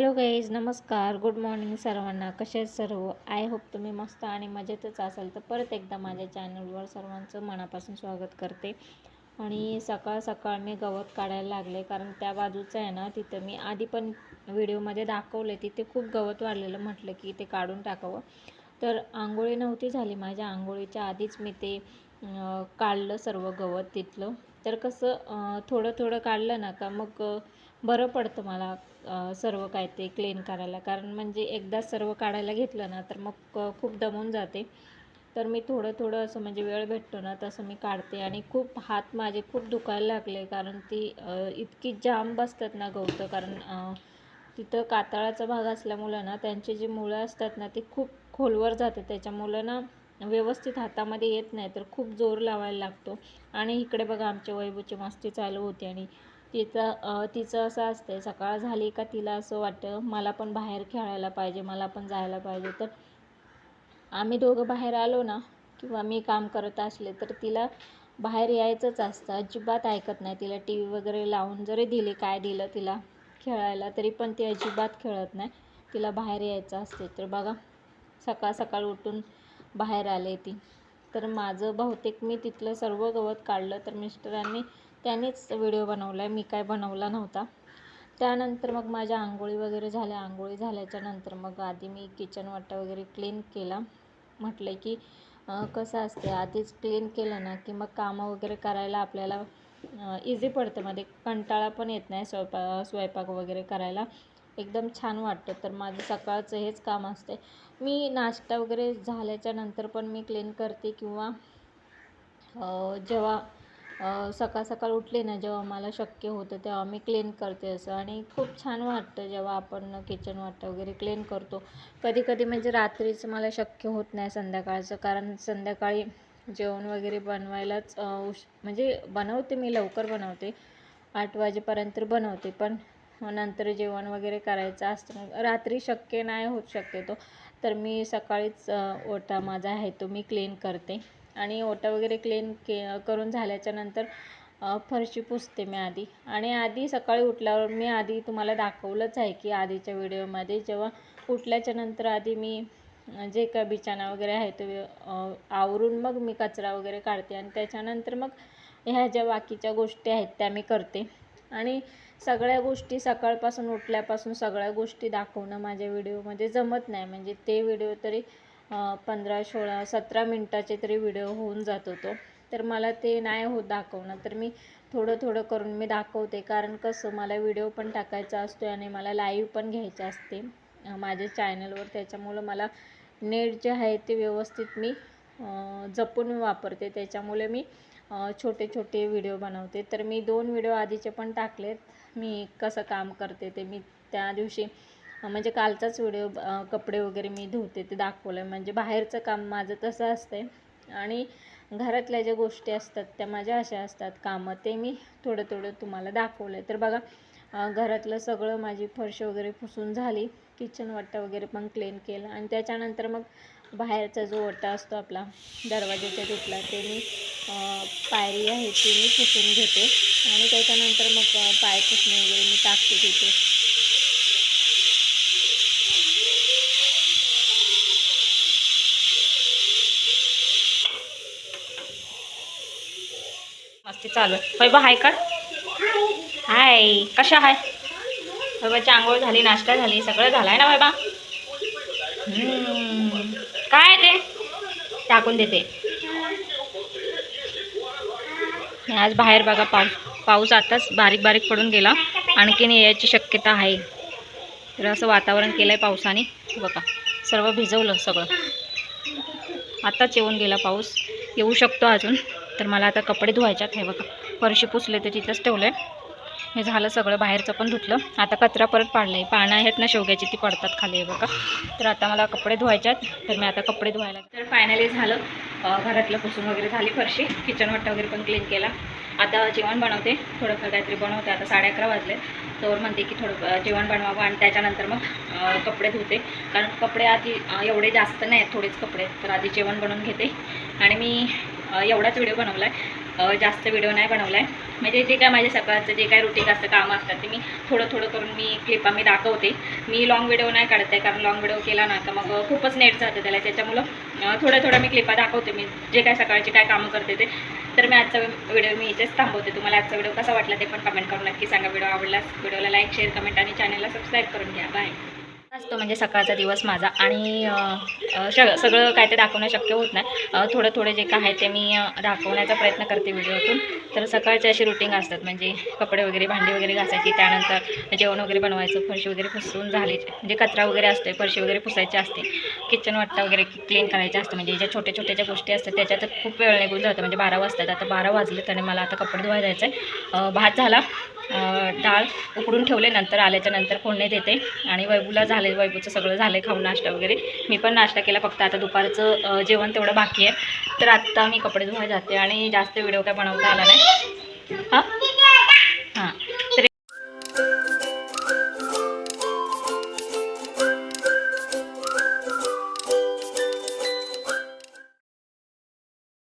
Hello guys नमस्कार. Good morning सर्वांना. कसे आहेत सर्व? आय होप तुम्ही मस्त आणि मजेतच असाल. तर परत एकदा माझ्या चॅनलवर सर्वांचं मनापासून स्वागत करते. आणि सकाळ सकाळ मी गवत काढायला लागले. कारण त्या बाजूचं आहे ना तिथं मी आधी पण व्हिडिओमध्ये दाखवले तिथे खूप गवत वाढलेलं म्हटलं की ते काढून टाकावं. तर आंघोळी नव्हती झाली माझ्या. आंघोळीच्या आधीच मी ते काढलं सर्व गवत तिथलं. तर कसं थोडं थोडं काढलं ना का मग बरं पडतं मला सर्व काय ते क्लीन करायला. कारण म्हणजे एकदा सर्व काढायला घेतलं ना तर मग खूप दमून जाते. तर मी थोडं थोडं असं म्हणजे वेळ भेटतो ना तसं मी काढते. आणि खूप हात माझे खूप दुखायला लागले. कारण ती इतकी जाम बसतात ना गवतं. कारण तिथं कातळाचा भाग असल्यामुळं ना त्यांची जी मुळं असतात ना ती खूप खोलवर जाते. त्याच्यामुळं ना व्यवस्थित हातामध्ये येत नाही तर खूप जोर लावायला लागतो. आणि इकडे बघा आमच्या वैभूची मस्ती चालू होती. आणि तिचं तिचं असं असते सकाळ झाली का तिला असं वाटतं मला पण बाहेर खेळायला पाहिजे मला पण जायला पाहिजे. तर आम्ही दोघं बाहेर आलो ना किंवा मी काम करत असले तर तिला बाहेर यायचंच असतं. अजिबात ऐकत नाही तिला. टी व्ही वगैरे लावून जरी दिली काय दिलं तिला खेळायला तरी पण ती अजिबात खेळत नाही. तिला बाहेर यायचं असते तर बघा सकाळ सकाळ उठून बाहेर आले ती. तर माझं बहुतेक मी तिथलं सर्व गवत काढलं तर मिस्टरांनी त्यांनीच व्हिडिओ बनवला आहे मी काय बनवला नव्हता. त्यानंतर मग माझ्या आंघोळी वगैरे झाल्या. आंघोळी झाल्याच्यानंतर मग आधी मी किचन वाटा वगैरे क्लीन केला. म्हटलं की कसं असते आधीच क्लीन केलं ना की मग कामं वगैरे करायला आपल्याला इझी पडतं. मध्ये कंटाळा पण येत नाही स्वयंपा स्वयंपाक वगैरे करायला. एकदम छान वाटतं. तर माझं सकाळचं हेच काम असते मी नाश्ता वगैरे झाल्याच्यानंतर पण मी क्लीन करते किंवा जेव्हा सकाळ सकाळ उठले ना जेव्हा मला शक्य होतं तेव्हा मी क्लीन करते असं. आणि खूप छान वाटतं जेव्हा आपण किचन वाटतं वगैरे क्लीन करतो. कधी कधी म्हणजे रात्रीचं मला शक्य होत नाही संध्याकाळचं कारण संध्याकाळी जेवण वगैरे बनवायलाच उश म्हणजे बनवते मी लवकर बनवते. आठ वाजेपर्यंत बनवते पण नंतर जेवण वगैरे करायचं असतं. रात्री शक्य नाही होत शक्यतो. तर मी सकाळीच ओटा माझा आहे तो मी क्लीन करते. आणि ओटा वगैरे क्लीन के करून झाल्याच्यानंतर फरशी पुसते मी आधी. आणि आधी सकाळी उठल्यावर मी आधी तुम्हाला दाखवलंच आहे की आधीच्या व्हिडिओमध्ये जेव्हा उठल्याच्या नंतर आधी मी जे काय बिछाना वगैरे आहे तो आवरून मग मी कचरा वगैरे काढते. आणि त्याच्यानंतर मग ह्या ज्या बाकीच्या गोष्टी आहेत त्या मी करते. आणि सगळ्या गोष्टी सकाळपासून उठल्यापासून सगळ्या गोष्टी दाखवणं माझ्या व्हिडिओमध्ये जमत नाही. म्हणजे ते व्हिडिओ तरी पंधरा सोळा सतरा मिनटाचे तरी व्हिडिओ होऊन जात होतो. तर मला ते नाही होत दाखवणं. तर मी थोडं थोडं करून मी दाखवते. कारण कसं मला व्हिडिओ पण टाकायचा असतो आणि मला लाईव्ह पण घ्यायचे असते. माझ्या चॅनलवर. त्याच्यामुळं मला नेट जे आहे ते व्यवस्थित मी जपून वापरते. त्याच्यामुळे मी छोटे छोटे व्हिडिओ बनवते. तर मी दोन व्हिडिओ आधीचे पण टाकलेत. मी कसं काम करते ते मी त्या दिवशी म्हणजे कालचाच व्हिडिओ कपडे वगैरे मी धुते ते दाखवलं म्हणजे बाहेरचं काम माझं तसं असतंय. आणि घरातल्या ज्या गोष्टी असतात त्या माझ्या अशा असतात. कामं ते मी थोडं थोडं तुम्हाला दाखवलं आहे तर बघा घरातलं सगळं माझी फरशी वगैरे पुसून झाली. किचन वाटा वगैरे पण क्लीन केलं. आणि त्याच्यानंतर मग बाहेरचा जो ओटा असतो आपला दरवाजाच्या तिथला ते मी पायरी आहे ती मी पुसून घेते. आणि त्याच्यानंतर मग पाय पुसणे वगैरे मी टाकते तिथे. मस्ती चालू आहे. वैभव हाय का? हाय. कशा हाय? वैभाची आंघोळ झाली नाश्ता झाली सगळं झालं आहे ना वैभा हम्म. टाकून देते. आज बाहेर बघा पाऊस पाऊस आताच बारीक बारीक पडून गेला. आणखीन यायची शक्यता आहे. तर असं वातावरण केलं आहे पावसाने. बघा सर्व भिजवलं सगळं. आत्ताच येऊन गेला पाऊस. येऊ शकतो अजून. तर मला आता कपडे धुवायच्यात हे बघा. फरशी पुसले तर तिथंच ठेवलं आहे हे झालं सगळं बाहेरचं पण धुतलं. आता कचरा परत पाडला आहे पानं आहेत ना शेवग्याची ती पडतात खाली बघा. तर आता मला कपडे धुवायच्यात तर मी आता कपडे धुवायला तर फायनली झालं. घरातलं पुसून वगैरे झाली फरशी. किचन वाटा वगैरे पण क्लीन केला. आता जेवण बनवते. थोडंफार काहीतरी बनवते. आता साडे अकरा वाजले. तर म्हणते की थोडं जेवण बनवावं आणि त्याच्यानंतर मग कपडे धुते. कारण कपडे आधी एवढे जास्त नाही आहेत थोडेच कपडे आहेत. तर आधी जेवण बनवून घेते. आणि मी एवढाच व्हिडिओ बनवला आहे जास्त व्हिडिओ नाही बनवला आहे म्हणजे जे काय माझ्या सकाळचं जे काय रुटीन असतं कामं असतात ते मी थोडं थोडं करून मी क्लिपा मी दाखवते. मी लॉंग व्हिडिओ नाही काढत आहे कारण लॉंग व्हिडिओ केला ना तर मग खूपच नेट जातं त्याला. त्याच्यामुळं थोडं थोडं मी क्लिपा दाखवते. मी जे काय सकाळची काय कामं करते ते. तर मी आजचा व्हिडिओ मी इथेच थांबवते. तुम्हाला आजचा व्हिडिओ कसा वाटला ते पण कमेंट करून नक्की सांगा. व्हिडिओ आवडला व्हिडिओला लाईक शेअर कमेंट आणि चॅनलला सबस्क्राईब करून घ्या. बाय असतो म्हणजे सकाळचा दिवस माझा. आणि श सगळं काय ते दाखवणं शक्य होत नाही. थोडं थोडं जे काय आहे ते मी दाखवण्याचा प्रयत्न करते व्हिडिओतून. तर सकाळचे अशी रुटीन असतात म्हणजे कपडे वगैरे भांडी वगैरे घासायची. त्यानंतर जेवण वगैरे बनवायचं. फरशी वगैरे पुसून झाली. म्हणजे कचरा वगैरे असते फरशी वगैरे पुसायची असते. किचन वाटतं वगैरे क्लीन करायचे असतं. म्हणजे ज्या छोट्या छोट्या ज्या गोष्टी असतात त्याच्यात खूप वेळ निघून जातं. म्हणजे बारा वाजतात. आता बारा वाजले त्याने मला आता कपडे धुवायला जायचं आहे भात झाला. डाळ उकडून ठेवले. नंतर आल्याच्यानंतर फोडणी देते. आणि वैभूला झाले वैभूचं सगळं झालं आहे खाऊन नाश्ता वगैरे. मी पण नाश्ता केला फक्त आता दुपारचं जेवण तेवढं बाकी आहे. तर आत्ता मी कपडे धुवा जाते आणि जास्त व्हिडिओ काय बनवता आला नाही. हां?